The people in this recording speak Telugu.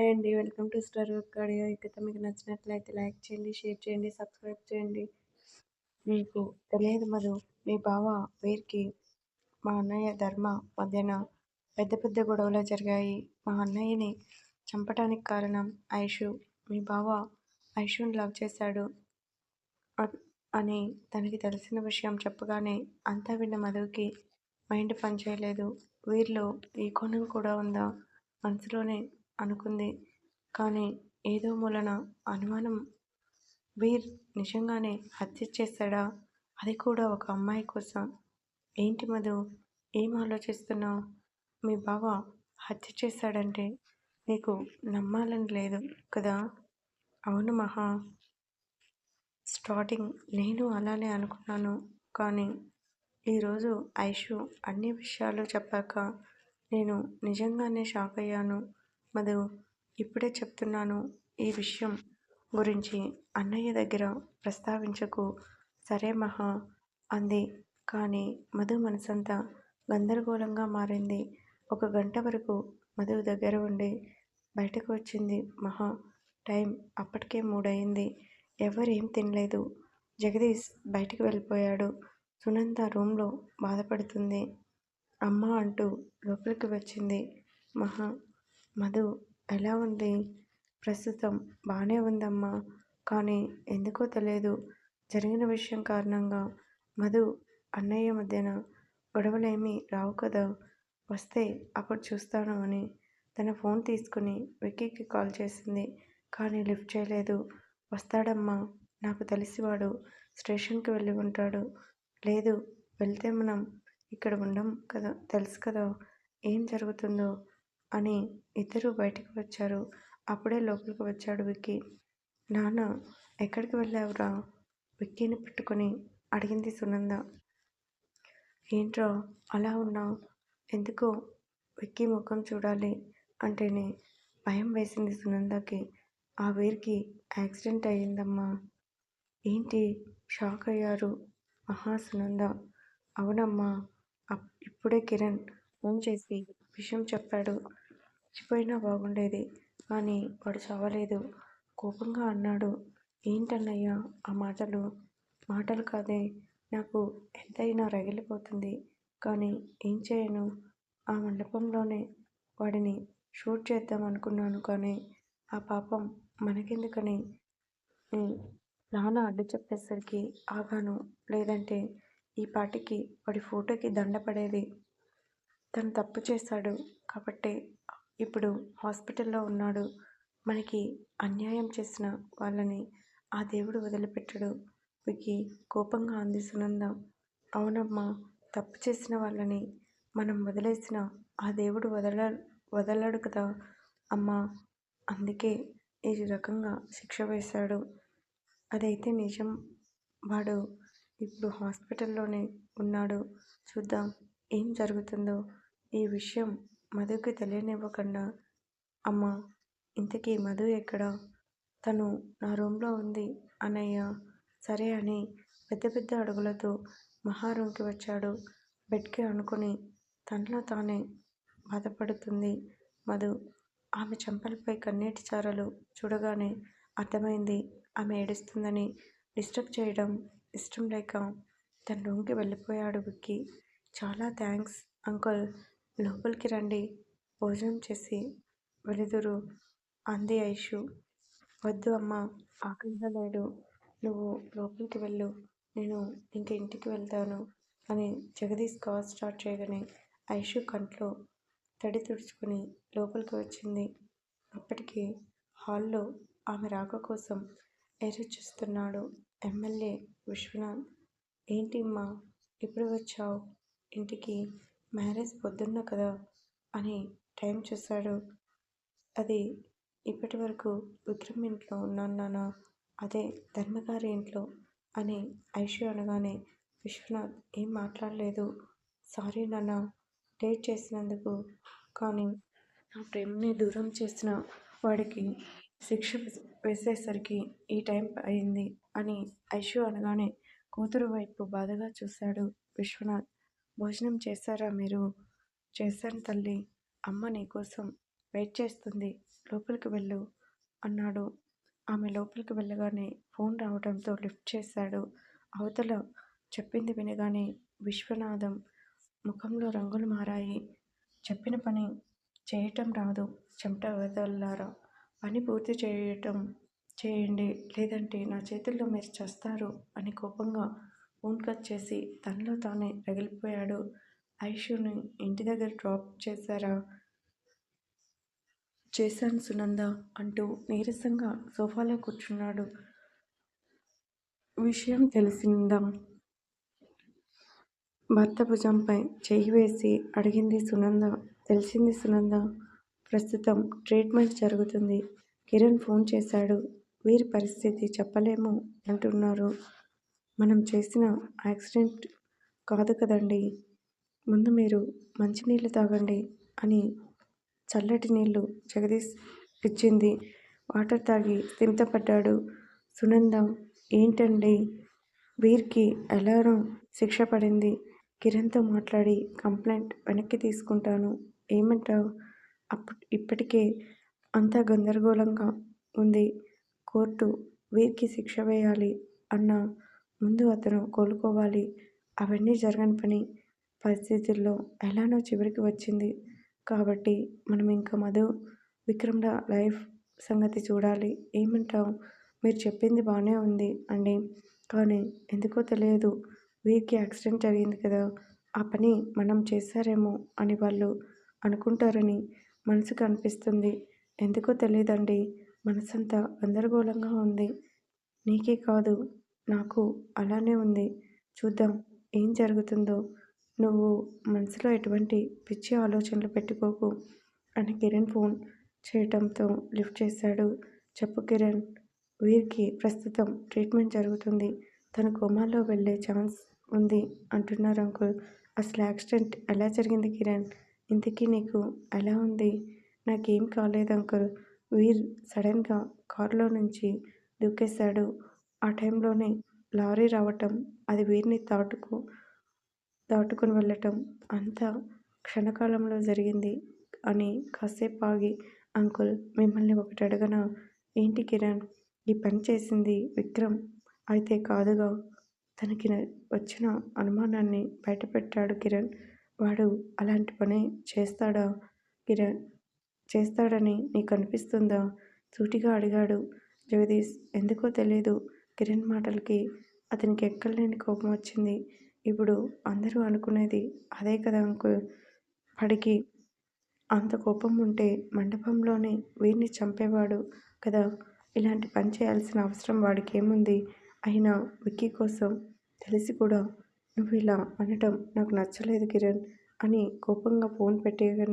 హాయ్ అండి. Welcome to star audio. ఈ మీకు నచ్చినట్లయితే లైక్ చేయండి షేర్ చేయండి సబ్స్క్రైబ్ చేయండి. మీకు తెలియదు మధు మీ బావ వీరికి మా అన్నయ్య ధర్మ మధ్యన పెద్ద పెద్ద గొడవలు జరిగాయి. మా అన్నయ్యని చంపటానికి కారణం ఐషు. మీ బావ ఐషుని లవ్ చేశాడు అని తనకి తెలిసిన విషయం చెప్పగానే అంతా విన్న మధుకి మైండ్ పనిచేయలేదు. వీరిలో ఈ కోణం కూడా ఉందా? మనసులోనే అనుకుంది. కానీ ఏదో మూలన అనుమానం. వీర్ నిజంగానే హత్య చేశాడా అది కూడా ఒక అమ్మాయి కోసం. ఏంటి మధు? ఏం ఆలోచిస్తున్నావు? మీ బావ హత్య చేశాడంటే నీకు నమ్మాలని లేదు కదా? అవును మహా. స్టార్టింగ్ నేను అలానే అనుకున్నాను. కానీ ఈరోజు ఐషు అన్ని విషయాలు చెప్పాక నేను నిజంగానే షాక్ అయ్యాను. మధు ఇప్పుడే చెప్తున్నాను ఈ విషయం గురించి అన్నయ్య దగ్గర ప్రస్తావించకు. సరే మహా అంది. కానీ మధు మనసంతా గందరగోళంగా మారింది. ఒక గంట వరకు మధు దగ్గర ఉండి బయటకు వచ్చింది మహా. టైం అప్పటికే మూడయింది. ఎవరేం తినలేదు. జగదీష్ బయటికి వెళ్ళిపోయాడు. సునంద రూమ్లో బాధపడుతుంది. అమ్మ అంటూ లోపలికి వచ్చింది. మహా మధు ఎలా ఉంది? ప్రస్తుతం బాగానే ఉందమ్మా. కానీ ఎందుకో తెలియదు. జరిగిన విషయం కారణంగా మధు అన్నయ్య మధ్యన గొడవలేమీ రావు కదా? వస్తే అప్పుడు చూస్తాను అని తన ఫోన్ తీసుకుని విక్కీకి కాల్ చేసింది. కానీ లిఫ్ట్ చేయలేదు. వస్తాడమ్మా. నాకు తెలిసి వాడు స్టేషన్కి వెళ్ళి ఉంటాడు. లేదు వెళ్తే మనం ఇక్కడ ఉండం కదా తెలుసు కదా ఏం జరుగుతుందో. అని ఇద్దరు బయటికి వచ్చారు. అప్పుడే లోపలికి వచ్చాడు విక్కీ. నాన్న ఎక్కడికి వెళ్ళావురా? విక్కీని పెట్టుకొని అడిగింది సునంద. ఏంట్రా అలా ఉన్నావు? ఎందుకో విక్కీ ముఖం చూడాలి అంటేనే భయం వేసింది సునందకి. ఆ వీరికి యాక్సిడెంట్ అయ్యిందమ్మా. ఏంటి? షాక్ అయ్యారు? మహా సునంద. అవునమ్మా ఇప్పుడే కిరణ్ ఫోన్ చేసి విషయం చెప్పాడు. చచ్చిపోయినా బాగుండేది. కానీ వాడు చావలేదు. కోపంగా అన్నాడు. ఏంటన్నయ్యా ఆ మాటలు? మాటలు కాదే నాకు ఎంతైనా రగిలిపోతుంది. కానీ ఏం చేయను? ఆ మండపంలోనే వాడిని షూట్ చేద్దాం అనుకున్నాను కానీ ఆ పాపం మనకెందుకని? నాన్న అడ్డు చెప్పేసరికి ఆగాను. లేదంటే ఈ పాటికి వాడి ఫోటోకి దండపడేది తను తప్పు చేశాడు కాబట్టి ఇప్పుడు హాస్పిటల్లో ఉన్నాడు. మనకి అన్యాయం చేసిన వాళ్ళని ఆ దేవుడు వదిలిపెట్టడు. వికి కోపంగా అంది సునంద. అవునమ్మా తప్పు చేసిన వాళ్ళని మనం వదిలేసిన ఆ దేవుడు వదల వదలడు కదా? అమ్మా అందుకే ఈ రకంగా శిక్ష వేశాడు. అదైతే నిజం. వాడు ఇప్పుడు హాస్పిటల్లోనే ఉన్నాడు. చూద్దాం ఏం జరుగుతుందో. ఈ విషయం మధుకి తెలియనివ్వకుండా అమ్మ ఇంతకీ మధు ఎక్కడ? తను నా రూమ్లో ఉంది అన్నయ్య. సరే అని పెద్ద పెద్ద అడుగులతో మహా రూమ్కి వచ్చాడు. బెడ్కి అనుకుని తనలో తానే బాధపడుతుంది మధు. ఆమె చెంపలపై కన్నీటి చారలు చూడగానే అర్థమైంది ఆమె ఏడుస్తుందని. డిస్టర్బ్ చేయడం ఇష్టం లేక తన రూమ్కి వెళ్ళిపోయాడు విక్కి. చాలా థ్యాంక్స్ అంకుల్. లోపలికి రండి. భోజనం చేసి వెలుదురు. అంది ఐషు. వద్దు అమ్మ ఆకలిగా లేడు నువ్వు లోపలికి వెళ్ళు. నేను ఇంక ఇంటికి వెళ్తాను అని జగదీష్ కాల్ స్టార్ట్ చేయగానే ఐషు కంట్లో తడి తుడుచుకుని లోపలికి వచ్చింది. అప్పటికి హాల్లో ఆమె రాక కోసం ఎదురు చూస్తున్నాడు ఎమ్మెల్యే విశ్వనాథ్. ఏంటి అమ్మా ఇప్పుడు వచ్చావు? ఇంటికి మ్యారేజ్ పొద్దున్న కదా అని టైం చూశాడు. అది ఇప్పటి వరకు విక్రమ్ ఇంట్లో ఉన్నాను నాన్న అదే ధర్మగారి ఇంట్లో అని ఐషు అనగానే విశ్వనాథ్ ఏం మాట్లాడలేదు. సారీ నాన్న డేట్ చేసినందుకు కానీ నా ప్రేమని దూరం చేసిన వాడికి శిక్ష వేసేసరికి ఈ టైం అయింది అని ఐషు అనగానే కూతురు వైపు బాధగా చూశాడు విశ్వనాథ్. భోజనం చేశారా మీరు? చేశాను తల్లి. అమ్మ నీకోసం వెయిట్ చేస్తుంది. లోపలికి వెళ్ళు అన్నాడు. ఆమె లోపలికి వెళ్ళగానే ఫోన్ రావడంతో లిఫ్ట్ చేశాడు. అవతల చెప్పింది వినగానే విశ్వనాథం ముఖంలో రంగులు మారాయి. చెప్పిన పని చేయటం రాదు. చెమట వదలారా పని పూర్తి చేయటం చేయండి. లేదంటే నా చేతుల్లో మీరు చేస్తారు అని కోపంగా ఫోన్ కట్ చేసి తనలో తానే రగిలిపోయాడు. ఐషుని ఇంటి దగ్గర డ్రాప్ చేశారా? చేశాను సునంద అంటూ నీరసంగా సోఫాలో కూర్చున్నాడు. విషయం తెలిసిందా? భర్త భుజంపై చెయ్యి వేసి అడిగింది సునంద. తెలిసింది సునంద. ప్రస్తుతం ట్రీట్మెంట్ జరుగుతుంది. కిరణ్ ఫోన్ చేశాడు. వీరి పరిస్థితి చెప్పలేము అంటున్నారు. మనం చేసిన యాక్సిడెంట్ కాదు కదండి. ముందు మీరు మంచినీళ్ళు తాగండి అని చల్లటి నీళ్ళు జగదీష్ ఇచ్చింది. వాటర్ తాగి తింతపడ్డాడు సునంద. ఏంటండి? వీరికి ఎలారో శిక్ష పడింది. కిరణ్తో మాట్లాడి కంప్లైంట్ వెనక్కి తీసుకుంటాను. ఏమంటావు? అప్పు ఇప్పటికే అంతా గందరగోళంగా ఉంది. కోర్టు వీరికి శిక్ష వేయాలి అన్న ముందు అతను కోలుకోవాలి. అవన్నీ జరగని పని పరిస్థితుల్లో ఎలానో చివరికి వచ్చింది. కాబట్టి మనం ఇంకా మధు విక్రమ్ల లైఫ్ సంగతి చూడాలి. ఏమంటావు? మీరు చెప్పింది బాగానే ఉంది అండి. కానీ ఎందుకో తెలియదు. వీరికి యాక్సిడెంట్ జరిగింది కదా. ఆ పని మనం చేశారేమో అని వాళ్ళు అనుకుంటారని మనసుకు అనిపిస్తుంది. ఎందుకో తెలియదండి. మనసంతా గందరగోళంగా ఉంది. నీకే కాదు. నాకు అలానే ఉంది. చూద్దాం ఏం జరుగుతుందో. నువ్వు మనసులో ఎటువంటి పిచ్చి ఆలోచనలు పెట్టుకోకు అని కిరణ్ ఫోన్ చేయటంతో లిఫ్ట్ చేశాడు. చెప్పు కిరణ్ వీరికి ప్రస్తుతం ట్రీట్మెంట్ జరుగుతుంది. తన కోమాలో వెళ్ళే ఛాన్స్ ఉంది అంటున్నారు అంకుల్. అసలు యాక్సిడెంట్ ఎలా జరిగింది కిరణ్? ఇంతకీ నీకు ఎలా ఉంది? నాకేం కాలేదు అంకుల్. వీర్ సడన్గా కారులో నుంచి దూకేశాడు. ఆ టైంలోనే లారీ రావటం అది వీరిని దాటుకు దాటుకుని వెళ్ళటం అంతా క్షణకాలంలో జరిగింది అని కాసేపు ఆగి అంకుల్ మిమ్మల్ని ఒకటి అడగనా? ఏంటి కిరణ్? ఈ పని చేసింది విక్రమ్. అయితే కాదుగా తనకి వచ్చిన అనుమానాన్ని బయటపెట్టాడు కిరణ్. వాడు అలాంటి పని చేస్తాడా? కిరణ్ చేస్తాడని నీకు అనిపిస్తుందా సూటిగా అడిగాడు జగదీష్. ఎందుకో తెలియదు కిరణ్ మాటలకి అతనికి ఎక్కలేని కోపం వచ్చింది. ఇప్పుడు అందరూ అనుకునేది అదే కదా అంకుల్? పడికి అంత కోపం ఉంటే మండపంలోనే వీరిని చంపేవాడు కదా? ఇలాంటి పని చేయాల్సిన అవసరం వాడికి ఏముంది అయినా విక్కీ కోసం తెలిసి కూడా నువ్వు ఇలా అనటం నాకు నచ్చలేదు కిరణ్ అని కోపంగా ఫోన్ పెట్టేయగానే